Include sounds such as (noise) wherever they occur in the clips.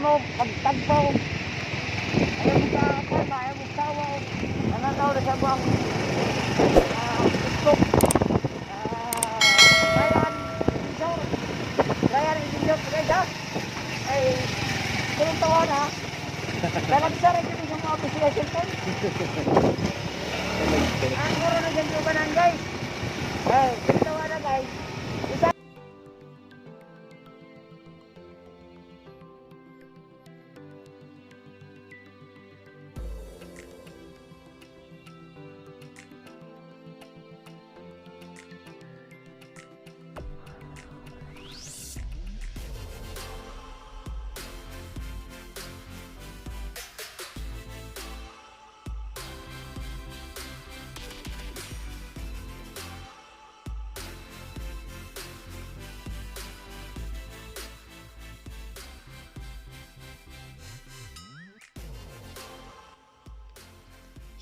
mo, pagtagpaw. Ayaw mo sa kama, ayaw mo sa awa. Nananaw na siya mo ang uh, gusto. Layan, isang, layan, isang, kaya ay, tulong tawa na. Dalag sa rin yung mga official cellphone. (laughs) Ang ah, mura na dyan ko ba guys?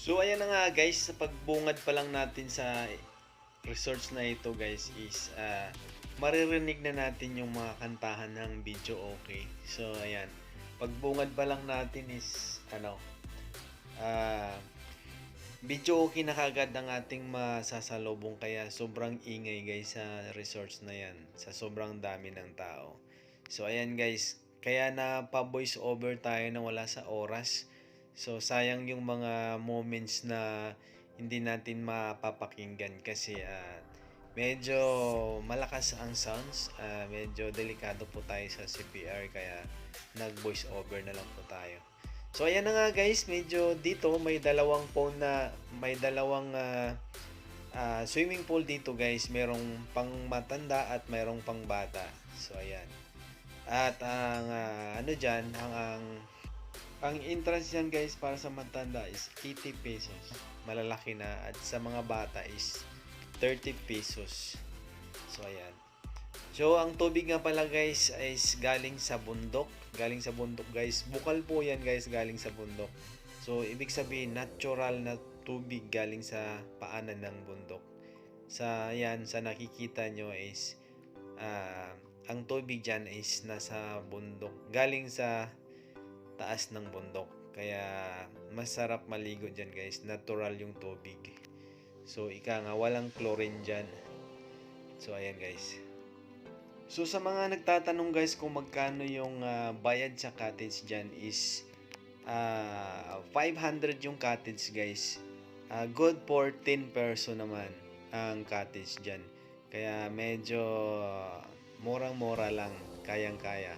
So ayan na nga guys, sa pagbungad pa lang natin sa research na ito guys is ah, maririnig na natin yung mga kantahan ng video okay. So ayan, pagbungad pa lang natin is ano, ah video okay na kagad ang ating masasalubong kaya sobrang ingay guys sa research na yan sa sobrang dami ng tao. So ayan guys, kaya na pa voice over tayo na wala sa oras. So sayang yung mga moments na hindi natin mapapakinggan kasi ah, medyo malakas ang sounds, ah, medyo delikado po tayo sa CPR kaya nag voice over na lang po tayo. So ayan na nga guys, medyo dito may dalawang phone na may dalawang ah, ah, swimming pool dito guys, merong pang matanda at merong pang bata. So ayan. At ang ah, ano diyan, ang, ang ang entrance yan guys para sa matanda is 80 pesos. Malalaki na at sa mga bata is 30 pesos. So ayan. So ang tubig nga pala guys is galing sa bundok. Galing sa bundok guys. Bukal po yan guys galing sa bundok. So ibig sabihin natural na tubig galing sa paanan ng bundok. Sa yan sa nakikita nyo is ah, ang tubig dyan is nasa bundok. Galing sa taas ng bundok. Kaya masarap maligo dyan guys. Natural yung tubig. So ika nga walang chlorine dyan. So ayan guys. So sa mga nagtatanong guys kung magkano yung ah, bayad sa cottage dyan is ah, 500 yung cottage guys. Ah, good for 10 person naman ang cottage dyan. Kaya medyo murang-mura lang. Kayang-kaya.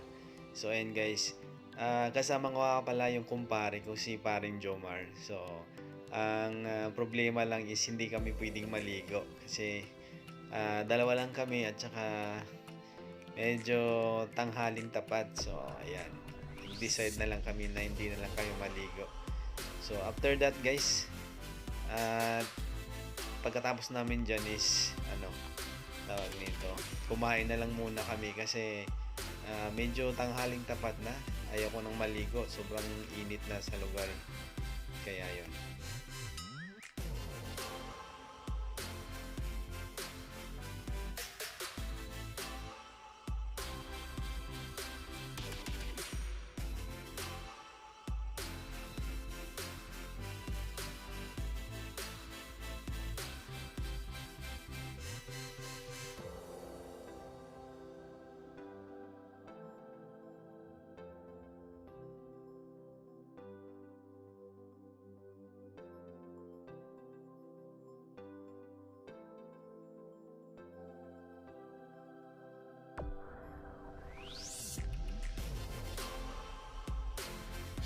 So ayan guys. Ah, kasama ko pala yung kumpare ko si paring Jomar. So, ang ah, problema lang is hindi kami pwedeng maligo kasi ah, dalawa lang kami at saka medyo tanghaling tapat. So, ayan. Decide na lang kami na hindi na lang kayo maligo. So, after that guys, at pagkatapos namin dyan is ano, tawag nito, kumain na lang muna kami kasi ah, medyo tanghaling tapat na ayaw ko nang maligo. Sobrang init na sa lugar. Kaya yon.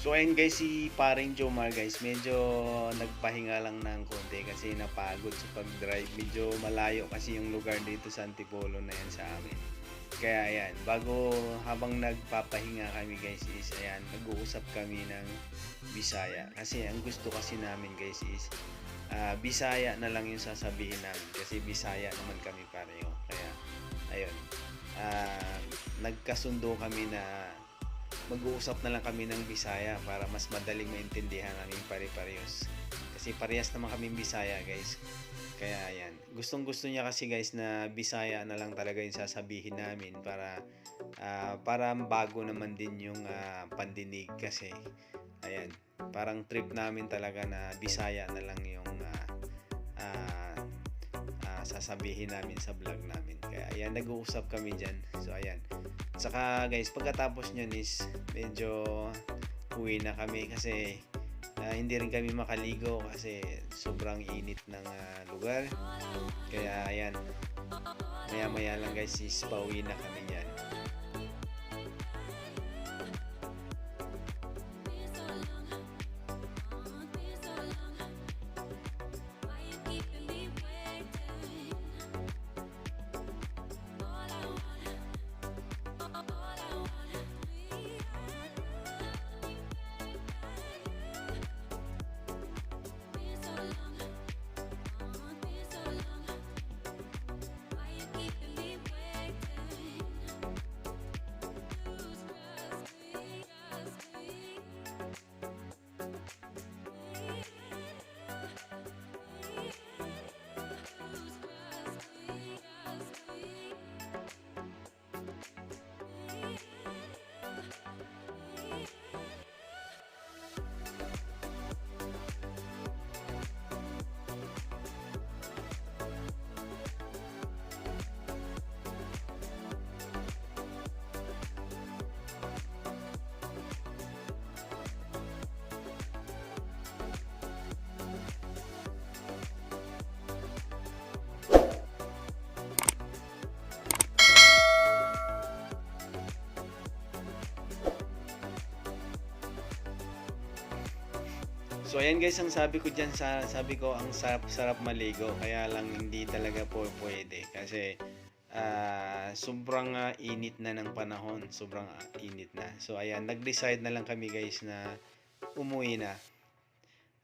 So ayun guys, si paring Jomar guys, medyo nagpahinga lang ng konti kasi napagod sa pag-drive. Medyo malayo kasi yung lugar dito sa Antipolo na yan sa amin. Kaya ayan, bago habang nagpapahinga kami guys is ayan, nag-uusap kami ng Bisaya. Kasi ang gusto kasi namin guys is ah, Bisaya na lang yung sasabihin namin kasi Bisaya naman kami pareho. Kaya ayun, ah, nagkasundo kami na mag-uusap na lang kami ng Bisaya para mas madaling maintindihan namin pare-parehas. Kasi parehas naman kami Bisaya, guys. Kaya ayan. Gustong gusto niya kasi guys na Bisaya na lang talaga yung sasabihin namin para ah, para bago naman din yung ah, pandinig kasi ayan. Parang trip namin talaga na Bisaya na lang yung ah, sasabihin namin sa vlog namin. Kaya ayan, nag-uusap kami dyan. So ayan. Saka guys, pagkatapos nyan is medyo uwi na kami kasi ah, hindi rin kami makaligo kasi sobrang init ng ah, lugar. Kaya ayan, maya maya lang guys is pauwi na kami So ayan guys, ang sabi ko diyan sa sabi ko ang sarap-sarap maligo kaya lang hindi talaga po pwede kasi ah, sobrang ah, init na ng panahon, sobrang ah, init na. So ayan, nag-decide na lang kami guys na umuwi na.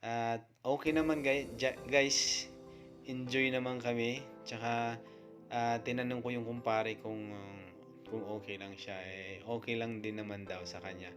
At okay naman guys, guys, enjoy naman kami. Tsaka ah, tinanong ko yung kumpare kung kung okay lang siya. Eh, okay lang din naman daw sa kanya.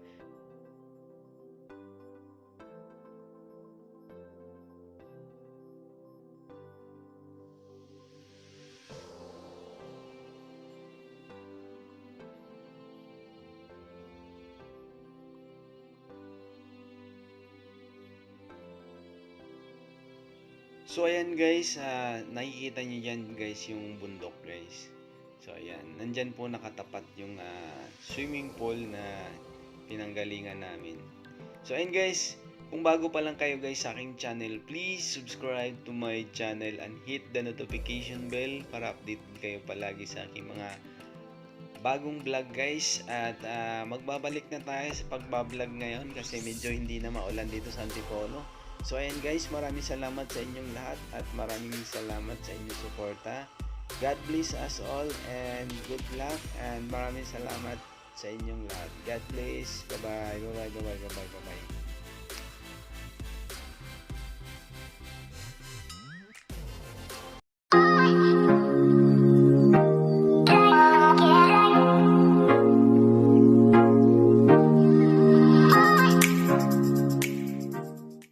So ayan guys, ah, nakikita niyo yan guys yung bundok guys. So ayan, nandyan po nakatapat yung ah, swimming pool na pinanggalingan namin. So ayan guys, kung bago pa lang kayo guys sa aking channel, please subscribe to my channel and hit the notification bell para update kayo palagi sa aking mga bagong vlog guys at ah, magbabalik na tayo sa pagbablog ngayon kasi medyo hindi na maulan dito sa Antipolo. So ayan guys, maraming salamat sa inyong lahat at maraming salamat sa inyong suporta. God bless us all and good luck and maraming salamat sa inyong lahat. God bless. Bye-bye. Bye-bye. Bye-bye. Bye-bye.